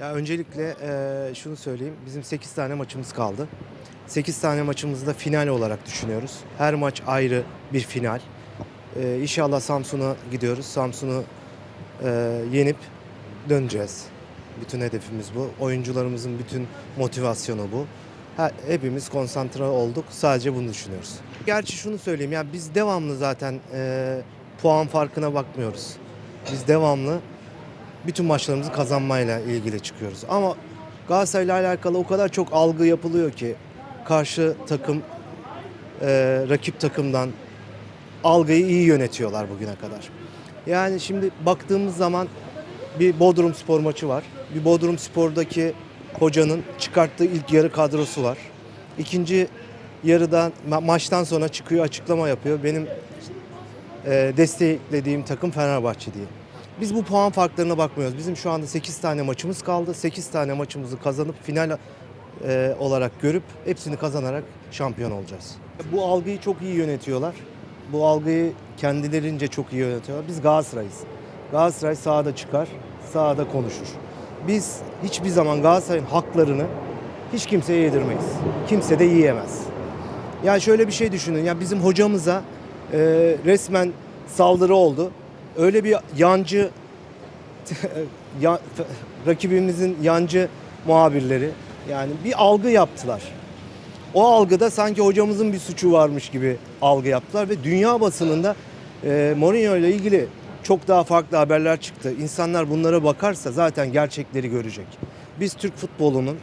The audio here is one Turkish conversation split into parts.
Ya öncelikle eee, şunu söyleyeyim. Bizim 8 tane maçımız kaldı. 8 tane maçımızı da final olarak düşünüyoruz. Her maç ayrı bir final. Eee inşallah Samsun'a gidiyoruz. Samsun'u eee, yenip döneceğiz. Bütün hedefimiz bu. Oyuncularımızın bütün motivasyonu bu. Ha- hepimiz konsantre olduk. Sadece bunu düşünüyoruz. Gerçi şunu söyleyeyim. Ya biz devamlı zaten eee, puan farkına bakmıyoruz. Biz devamlı bütün maçlarımızı kazanmayla ilgili çıkıyoruz. Ama Galatasaray'la alakalı o kadar çok algı yapılıyor ki karşı takım e, rakip takımdan algıyı iyi yönetiyorlar bugüne kadar. Yani şimdi baktığımız zaman bir Bodrum Spor maçı var. Bir Bodrum Spor'daki hocanın çıkarttığı ilk yarı kadrosu var. İkinci yarıdan ma- maçtan sonra çıkıyor açıklama yapıyor. Benim e, desteklediğim takım Fenerbahçe diye. Biz bu puan farklarına bakmıyoruz. Bizim şu anda 8 tane maçımız kaldı. 8 tane maçımızı kazanıp final e, olarak görüp hepsini kazanarak şampiyon olacağız. Bu algıyı çok iyi yönetiyorlar. Bu algıyı kendilerince çok iyi yönetiyorlar. Biz Galatasaray'ız. Galatasaray sahada çıkar, sahada konuşur. Biz hiçbir zaman Galatasaray'ın haklarını hiç kimseye yedirmeyiz. Kimse de yiyemez. Ya şöyle bir şey düşünün. Ya bizim hocamıza e, resmen saldırı oldu. Öyle bir yancı ya, rakibimizin yancı muhabirleri yani bir algı yaptılar. O algıda sanki hocamızın bir suçu varmış gibi algı yaptılar ve dünya basınında e, Mourinho ile ilgili çok daha farklı haberler çıktı. İnsanlar bunlara bakarsa zaten gerçekleri görecek. Biz Türk futbolunun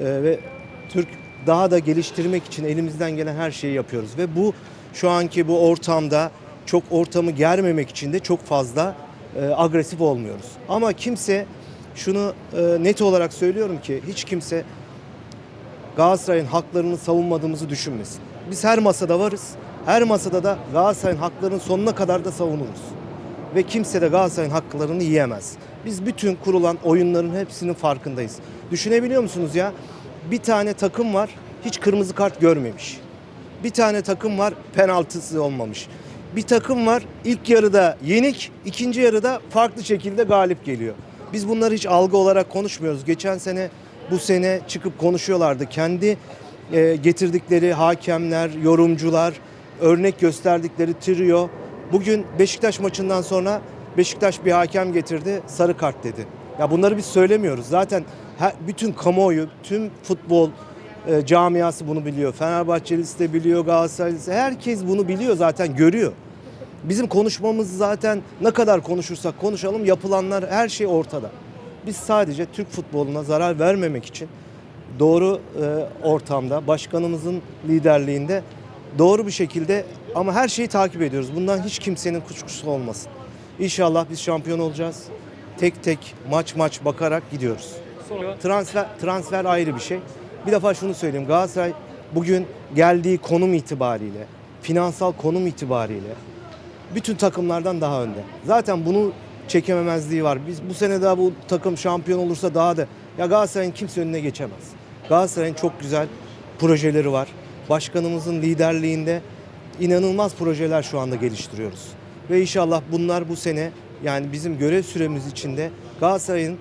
e, ve Türk daha da geliştirmek için elimizden gelen her şeyi yapıyoruz ve bu şu anki bu ortamda çok ortamı germemek için de çok fazla e, agresif olmuyoruz. Ama kimse şunu e, net olarak söylüyorum ki hiç kimse Galatasaray'ın haklarını savunmadığımızı düşünmesin. Biz her masada varız. Her masada da Galatasaray'ın haklarının sonuna kadar da savunuruz. Ve kimse de Galatasaray'ın haklarını yiyemez. Biz bütün kurulan oyunların hepsinin farkındayız. Düşünebiliyor musunuz ya? Bir tane takım var hiç kırmızı kart görmemiş. Bir tane takım var penaltısı olmamış. Bir takım var ilk yarıda yenik, ikinci yarıda farklı şekilde galip geliyor. Biz bunları hiç algı olarak konuşmuyoruz. Geçen sene bu sene çıkıp konuşuyorlardı. Kendi e, getirdikleri hakemler, yorumcular, örnek gösterdikleri trio. Bugün Beşiktaş maçından sonra Beşiktaş bir hakem getirdi, sarı kart dedi. Ya bunları biz söylemiyoruz. Zaten her, bütün kamuoyu, tüm futbol e, camiası bunu biliyor. Fenerbahçelisi de biliyor, Galatasaraylısı. Herkes bunu biliyor zaten, görüyor. Bizim konuşmamız zaten ne kadar konuşursak konuşalım yapılanlar her şey ortada. Biz sadece Türk futboluna zarar vermemek için doğru e, ortamda başkanımızın liderliğinde doğru bir şekilde ama her şeyi takip ediyoruz. Bundan hiç kimsenin kuşkusu olmasın. İnşallah biz şampiyon olacağız. Tek tek maç maç bakarak gidiyoruz. Transfer transfer ayrı bir şey. Bir defa şunu söyleyeyim. Galatasaray bugün geldiği konum itibariyle, finansal konum itibariyle bütün takımlardan daha önde. Zaten bunu çekememezliği var. Biz bu sene daha bu takım şampiyon olursa daha da ya Galatasaray'ın kimse önüne geçemez. Galatasaray'ın çok güzel projeleri var. Başkanımızın liderliğinde inanılmaz projeler şu anda geliştiriyoruz. Ve inşallah bunlar bu sene yani bizim görev süremiz içinde Galatasaray'ın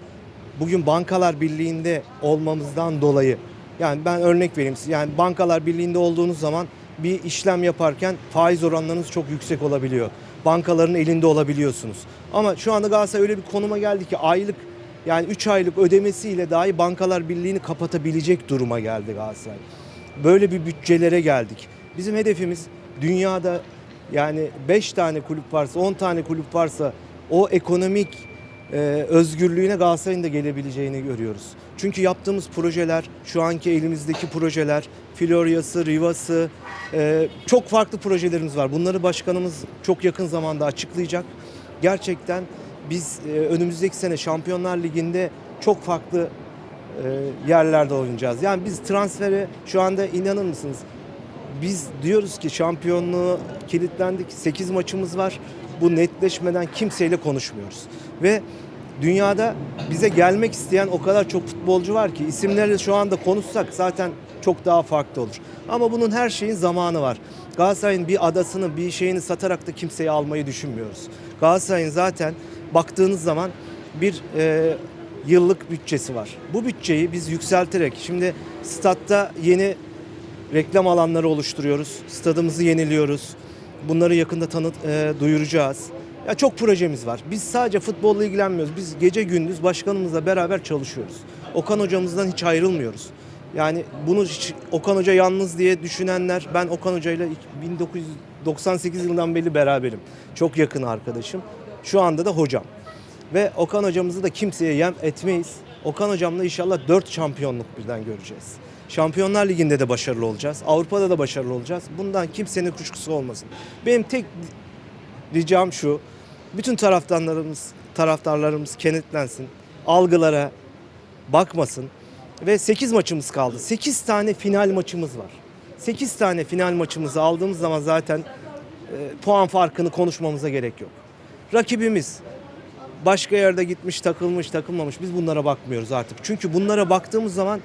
bugün Bankalar Birliği'nde olmamızdan dolayı yani ben örnek vereyim size. Yani Bankalar Birliği'nde olduğunuz zaman bir işlem yaparken faiz oranlarınız çok yüksek olabiliyor. Bankaların elinde olabiliyorsunuz. Ama şu anda Galatasaray öyle bir konuma geldi ki aylık yani 3 aylık ödemesiyle dahi Bankalar Birliği'ni kapatabilecek duruma geldi Galatasaray. Böyle bir bütçelere geldik. Bizim hedefimiz dünyada yani 5 tane kulüp varsa 10 tane kulüp varsa o ekonomik e, özgürlüğüne Galatasaray'ın da gelebileceğini görüyoruz. Çünkü yaptığımız projeler, şu anki elimizdeki projeler, Florya'sı, Riva'sı, e, çok farklı projelerimiz var. Bunları başkanımız çok yakın zamanda açıklayacak. Gerçekten biz e, önümüzdeki sene Şampiyonlar Ligi'nde çok farklı e, yerlerde oynayacağız. Yani biz transferi şu anda inanır mısınız? Biz diyoruz ki şampiyonluğu kilitlendik. 8 maçımız var. Bu netleşmeden kimseyle konuşmuyoruz. Ve dünyada bize gelmek isteyen o kadar çok futbolcu var ki isimleri şu anda konuşsak zaten çok daha farklı olur. Ama bunun her şeyin zamanı var. Galatasaray'ın bir adasını, bir şeyini satarak da kimseyi almayı düşünmüyoruz. Galatasaray'ın zaten baktığınız zaman bir e, yıllık bütçesi var. Bu bütçeyi biz yükselterek şimdi statta yeni reklam alanları oluşturuyoruz. Stadımızı yeniliyoruz. Bunları yakında tanıt e, duyuracağız. Ya çok projemiz var. Biz sadece futbolla ilgilenmiyoruz. Biz gece gündüz başkanımızla beraber çalışıyoruz. Okan hocamızdan hiç ayrılmıyoruz. Yani bunu hiç Okan Hoca yalnız diye düşünenler ben Okan Hoca ile 1998 yılından beri beraberim. Çok yakın arkadaşım. Şu anda da hocam. Ve Okan hocamızı da kimseye yem etmeyiz. Okan hocamla inşallah 4 şampiyonluk birden göreceğiz. Şampiyonlar Ligi'nde de başarılı olacağız. Avrupa'da da başarılı olacağız. Bundan kimsenin kuşkusu olmasın. Benim tek ricam şu. Bütün taraftarlarımız, taraftarlarımız kenetlensin. Algılara bakmasın. Ve 8 maçımız kaldı. 8 tane final maçımız var. 8 tane final maçımızı aldığımız zaman zaten e, puan farkını konuşmamıza gerek yok. Rakibimiz başka yerde gitmiş, takılmış, takılmamış. Biz bunlara bakmıyoruz artık. Çünkü bunlara baktığımız zaman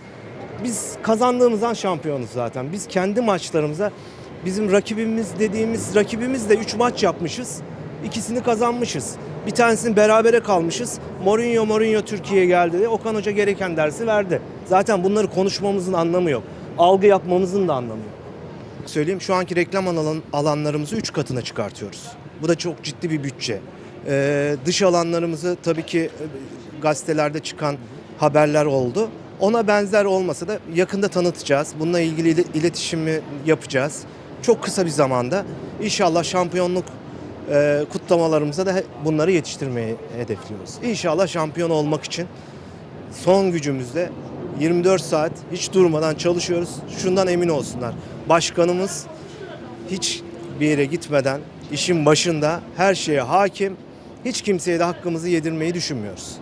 biz kazandığımız an şampiyonuz zaten. Biz kendi maçlarımıza bizim rakibimiz dediğimiz rakibimiz de 3 maç yapmışız. İkisini kazanmışız. Bir tanesini berabere kalmışız. Mourinho Mourinho Türkiye'ye geldi de Okan Hoca gereken dersi verdi. Zaten bunları konuşmamızın anlamı yok. Algı yapmamızın da anlamı yok. Söyleyeyim şu anki reklam alan, alanlarımızı 3 katına çıkartıyoruz. Bu da çok ciddi bir bütçe. Ee, dış alanlarımızı tabii ki e, gazetelerde çıkan haberler oldu. Ona benzer olmasa da yakında tanıtacağız. Bununla ilgili ile- iletişimi yapacağız. Çok kısa bir zamanda. İnşallah şampiyonluk e, kutlamalarımıza da bunları yetiştirmeyi hedefliyoruz. İnşallah şampiyon olmak için son gücümüzle 24 saat hiç durmadan çalışıyoruz. Şundan emin olsunlar. Başkanımız hiç bir yere gitmeden işin başında her şeye hakim. Hiç kimseye de hakkımızı yedirmeyi düşünmüyoruz.